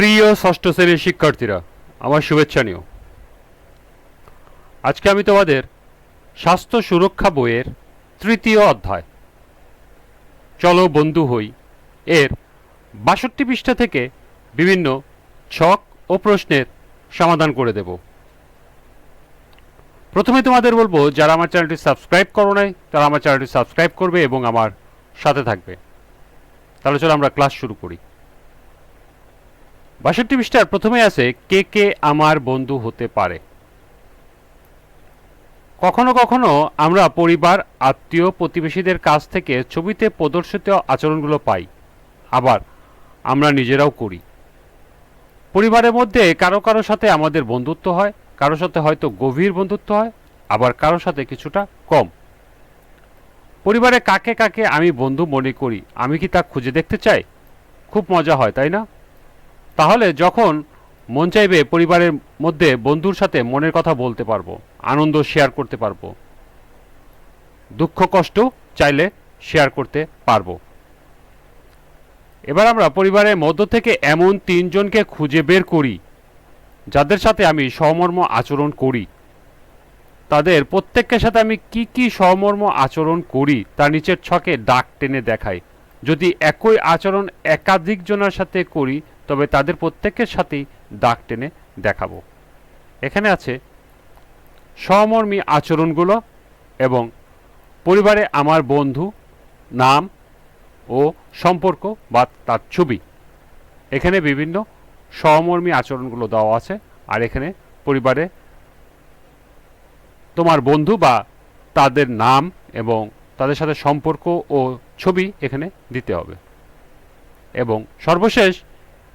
প্রিয় ষষ্ঠ শ্রেণির শিক্ষার্থীরা, আমার শুভেচ্ছা নিও। আজকে আমি তোমাদের স্বাস্থ্য সুরক্ষা বইয়ের তৃতীয় অধ্যায়, চলো বন্ধু হই, এর বাষট্টি পৃষ্ঠা থেকে বিভিন্ন ছক ও প্রশ্নের সমাধান করে দেব। প্রথমে তোমাদের বলব, যারা আমার চ্যানেলটি সাবস্ক্রাইব করো নাই, তারা আমার চ্যানেলটি সাবস্ক্রাইব করবে এবং আমার সাথে থাকবে। তাহলে চলো আমরা ক্লাস শুরু করি। বাষট্টি পৃষ্ঠার প্রথমে আছে, কে কে আমার বন্ধু হতে পারে। কখনো কখনো আমরা পরিবার, আত্মীয়, প্রতিবেশীদের কাছ থেকে ছবিতে প্রদর্শিত আচরণগুলো পাই। আবার আমরা নিজেরাও করি। পরিবারের মধ্যে কারও কারও সাথে আমাদের বন্ধুত্ব হয়, কারও সাথে হয়তো গভীর বন্ধুত্ব হয়, আবার কারও সাথে কিছুটা কম। পরিবারে কাকে কাকে আমি বন্ধু মনে করি, আমি কি তা খুঁজে দেখতে চাই? খুব মজা হয়, তাই না? তাহলে যখন মন চাইবে পরিবারের মধ্যে বন্ধুর সাথে মনের কথা বলতে পারব, আনন্দ শেয়ার করতে পারব, দুঃখ কষ্ট চাইলে শেয়ার করতে পারব। এবার আমরা পরিবারের মধ্য থেকে এমন তিনজনকে খুঁজে বের করি, যাদের সাথে আমি সমর্ম আচরণ করি। তাদের প্রত্যেকের সাথে আমি কি কি সমর্ম আচরণ করি, তার নিচের ছকে দাগ টেনে দেখাই। যদি একই আচরণ একাধিক জনের সাথে করি, তবে তাদের প্রত্যেকের সাথেই দাগ টেনে দেখাবো। এখানে আছে, সমর্মী আচরণগুলো এবং পরিবারে আমার বন্ধু, নাম ও সম্পর্ক বা তার ছবি। এখানে বিভিন্ন সমর্মী আচরণগুলো দেওয়া আছে, আর এখানে পরিবারে তোমার বন্ধু বা তাদের নাম এবং তাদের সাথে সম্পর্ক ও ছবি এখানে দিতে হবে। এবং সর্বশেষ,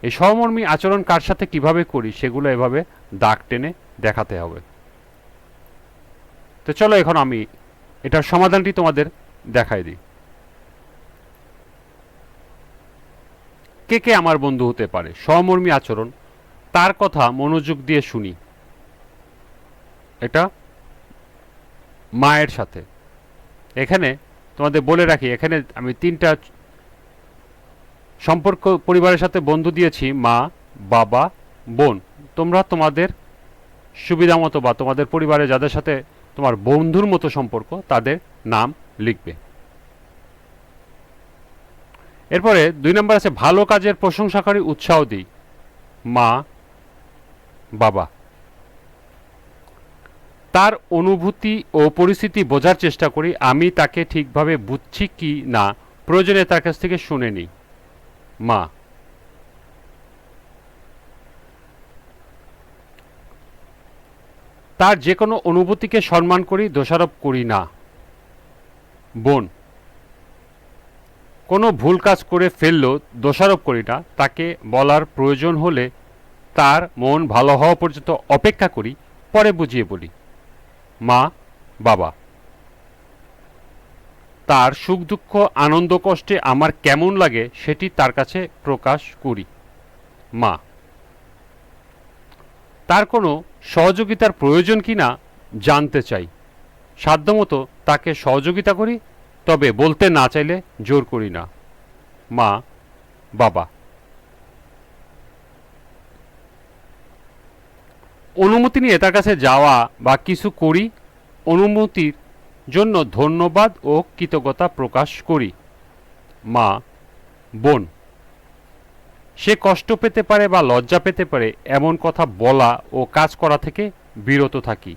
এই সহমর্মী আচরণ কার সাথে কীভাবে করি সেগুলো এভাবে দাগ টেনে দেখাতে হবে। তো চলো এখন আমি এটার সমাধানটি তোমাদের দেখাই দিই। কে কে আমার বন্ধু হতে পারে? সহমর্মী আচরণ, তার কথা মনোযোগ দিয়ে শুনি। এটা মায়ের সাথে। এখানে তোমাদের বলে রাখি, এখানে আমি তিনটা সম্পর্ক পরিবারের সাথে বন্ধু দিয়েছি, মা, বাবা, বোন। তোমরা তোমাদের সুবিধা মতো বা তোমাদের পরিবারে যাদের সাথে তোমার বন্ধুর মতো সম্পর্ক, তাদের নাম লিখবে। এরপরে দুই নম্বর আছে, ভালো কাজের প্রশংসাকারী উৎসাহ দিই, মা, বাবা। তার অনুভূতি ও পরিস্থিতি বোঝার চেষ্টা করি। আমি তাকে ঠিকভাবে বুঝছি কি না, প্রয়োজনে তার কাছ থেকে শুনে নিই। মা। তার যে কোনো অনুভূতিকে সম্মান করি, দোষারোপ করি না। বোন। কোনো ভুল কাজ করে ফেললেও দোষারোপ করি না। তাকে বলার প্রয়োজন হলে তার মন ভালো হওয়া পর্যন্ত অপেক্ষা করি, পরে বুঝিয়ে বলি। মা, বাবা। তার সুখ দুঃখ, আনন্দ, কষ্টে আমার কেমন লাগে সেটি তার কাছে প্রকাশ করি। মা। তার কোনো সহযোগিতার প্রয়োজন কি না জানতে চাই। সাধ্যমতো তাকে সহযোগিতা করি, তবে বলতে না চাইলে জোর করি না। মা, বাবা। অনুমতি নিয়ে তার কাছে যাওয়া বা কিছু করি, অনুমতির জন্য ধন্যবাদ ও কৃতজ্ঞতা প্রকাশ করি। মা, বোন, সে কষ্ট পেতে পারে বা লজ্জা পেতে পারে এমন কথা বলা ও কাজ করা থেকে বিরত থাকি।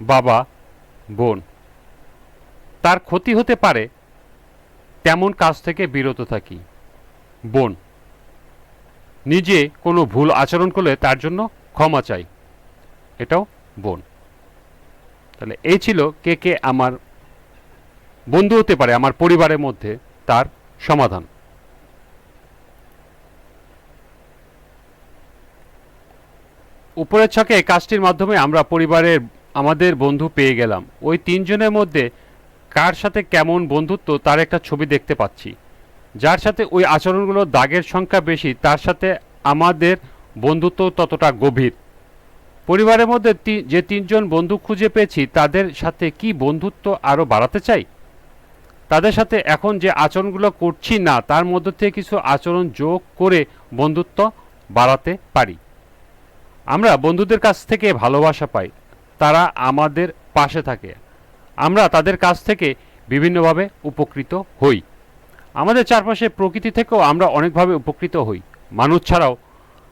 বাবা, বোন, তার ক্ষতি হতে পারে, তেমন কাজ থেকে বিরত থাকি। বোন, নিজে কোনো ভুল আচরণ করলে তার জন্য ক্ষমা চাই। এটাও বোন। তাহলে এই ছিল কে কে আমার বন্ধু হতে পারে, আমার পরিবারের মধ্যে তার সমাধান। উপরের ছকে কাজটির মাধ্যমে আমরা পরিবারের, আমাদের বন্ধু পেয়ে গেলাম। ওই তিনজনের মধ্যে কার সাথে কেমন বন্ধুত্ব তার একটা ছবি দেখতে পাচ্ছি। যার সাথে ওই আচরণগুলো দাগের সংখ্যা বেশি, তার সাথে আমাদের বন্ধুত্ব ততটা গভীর। পরিবারের মধ্যে যে তিনজন বন্ধু খুঁজে পেয়েছি, তাদের সাথে কি বন্ধুত্ব আরও বাড়াতে চাই? তাদের সাথে এখন যে আচরণগুলো করছি না, তার মধ্য থেকে কিছু আচরণ যোগ করে বন্ধুত্ব বাড়াতে পারি। আমরা বন্ধুদের কাছ থেকে ভালোবাসা পাই। তারা আমাদের পাশে থাকে। আমরা তাদের কাছ থেকে বিভিন্নভাবে উপকৃত হই। আমাদের চারপাশে প্রকৃতি থেকেও আমরা অনেকভাবে উপকৃত হই। মানুষ ছাড়াও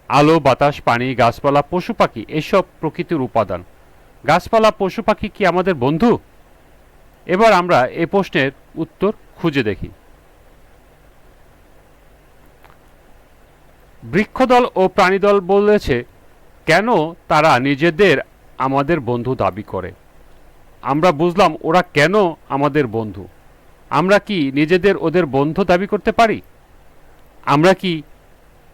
আলো, বাতাস, পানি, গাছপালা, পশু পাখি, এসব প্রকৃতির উপাদান। গাছপালা, পশু পাখি কি আমাদের বন্ধু? এবার আমরা এ প্রশ্নের উত্তর খুঁজে দেখি। বৃক্ষদল ও প্রাণীদল বলেছে, কেন তারা নিজেদের আমাদের বন্ধু দাবি করে? আমরা বুঝলাম ওরা কেন আমাদের বন্ধু। আমরা কি নিজেদের ওদের বন্ধু দাবি করতে পারি? আমরা কি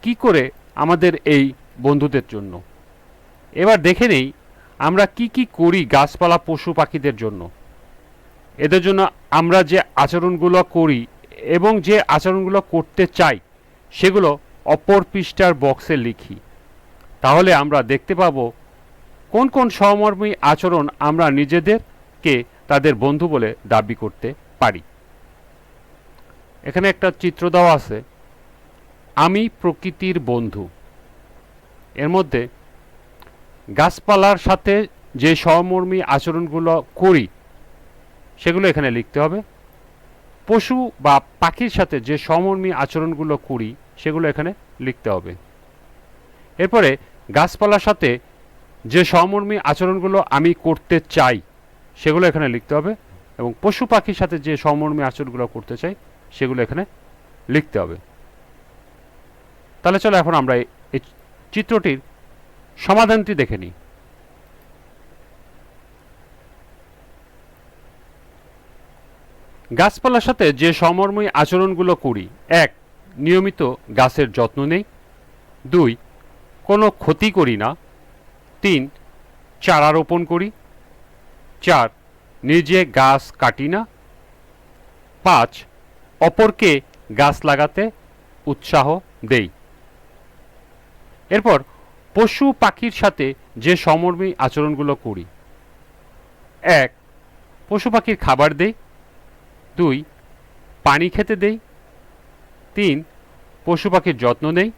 কি করে আমাদের এই বন্ধুদের জন্য। এবার দেখে নেই আমরা কি কি করি গাছপালা, পশু পাখিদের জন্য। এদের জন্য আমরা যে আচরণগুলো করি এবং যে আচরণগুলো করতে চাই, সেগুলো অপর পৃষ্ঠার বক্সে লিখি। তাহলে আমরা দেখতে পাব কোন কোন সমর্মী আচরণ আমরা নিজেদেরকে তাদের বন্ধু বলে দাবি করতে পারি। এখানে একটা চিত্র দেওয়া আছে। আমি প্রকৃতির বন্ধু। এর মধ্যে গাছপালার সাথে যে সমর্মী আচরণগুলো করি, সেগুলো এখানে লিখতে হবে। পশু বা পাখির সাথে যে সমর্মী আচরণগুলো করি, সেগুলো এখানে লিখতে হবে। এরপরে গাছপালার সাথে যে সমর্মী আচরণগুলো আমি করতে চাই, সেগুলো এখানে লিখতে হবে এবং পশু পাখির সাথে যে সমর্মী আচরণগুলো করতে চাই, সেগুলো এখানে লিখতে হবে। তাহলে চলো এখন আমরা এই চিত্রটির সমাধানটি দেখে নিই। গাছপালার সাথে যে সমর্মী আচরণগুলো করি, এক, নিয়মিত গাছের যত্ন নেই, দুই, কোনো ক্ষতি করি না, তিন, চারা রোপণ করি, চার, নিজে গাছ কাটি না, পাঁচ, অপরকে গাছ লাগাতে উৎসাহ দেই। এরপর পশু পাখির সাথে যে সমর্মী আচরণগুলো করি। এক, পশু পাখির খাবার দেই। দুই, পানি খেতে দেই। তিন, পশু পাখির যত্ন নেই।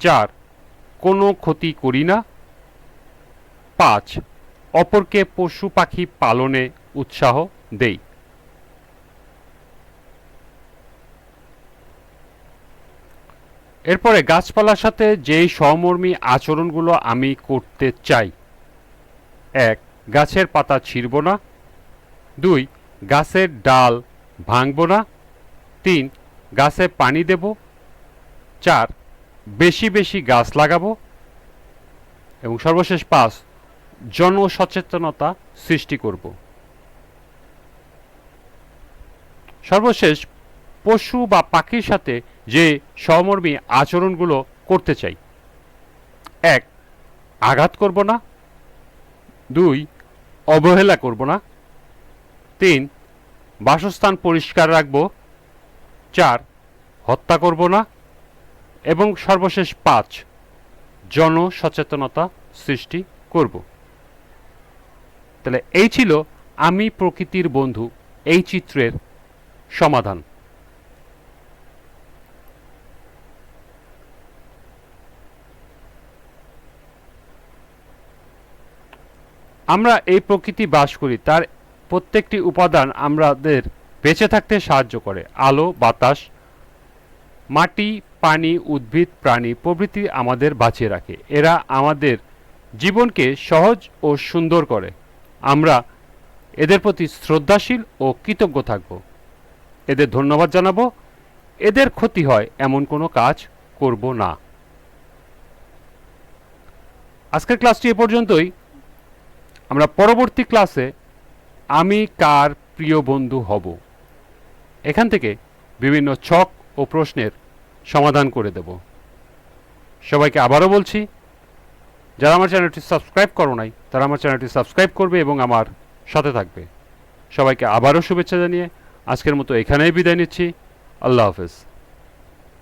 চার, কোনো ক্ষতি করি না। পাঁচ, অপরকে পশু পাখি পালনে উৎসাহ দেই। এরপরে গাছপালার সাথে যেই সমর্মী আচরণগুলো আমি করতে চাই। এক, গাছের পাতা ছিঁড়ব না। দুই, গাছের ডাল ভাঙব না। তিন, গাছে পানি দেব। চার, বেশি বেশি গাছ লাগাবো। এবং সর্বশেষ পাঁচ, জনসচেতনতা সৃষ্টি করব। সর্বশেষ, পশু বা পাখির সাথে যে সমর্মী আচরণগুলো করতে চাই। এক, আঘাত করব না। দুই, অবহেলা করব না। তিন, বাসস্থান পরিষ্কার রাখব। চার, হত্যা করব না। এবং সর্বশেষ পাঁচ, জনসচেতনতা সৃষ্টি করব। তাহলে এই ছিল আমি প্রকৃতির বন্ধু, এই চিত্রের সমাধান। আমরা এই প্রকৃতি বাস করি, তার প্রত্যেকটি উপাদান আমাদের বেঁচে থাকতে সাহায্য করে। আলো, বাতাস, মাটি, পানি, উদ্ভিদ, প্রাণী প্রভৃতি আমাদের বাঁচিয়ে রাখে। এরা আমাদের জীবনকে সহজ ও সুন্দর করে। আমরা এদের প্রতি শ্রদ্ধাশীল ও কৃতজ্ঞ থাকব। এদের ধন্যবাদ জানাব। এদের ক্ষতি হয় এমন কোনো কাজ করব না। আজকের ক্লাসটি এ পর্যন্তই। আমরা পরবর্তী ক্লাসে আমি, কার প্রিয় বন্ধু হব। এখান থেকে বিভিন্ন ছক ও প্রশ্নের সমাধান করে দেব। সবাইকে আবারও বলছি, যারা আমার চ্যানেলটি সাবস্ক্রাইব করো নাই, তারা আমার চ্যানেলটি সাবস্ক্রাইব করবে এবং আমার সাথে থাকবে। সবাইকে আবারও শুভেচ্ছা জানিয়ে আজকের মতো এখানেই বিদায় নিচ্ছি। আল্লাহ হাফেজ।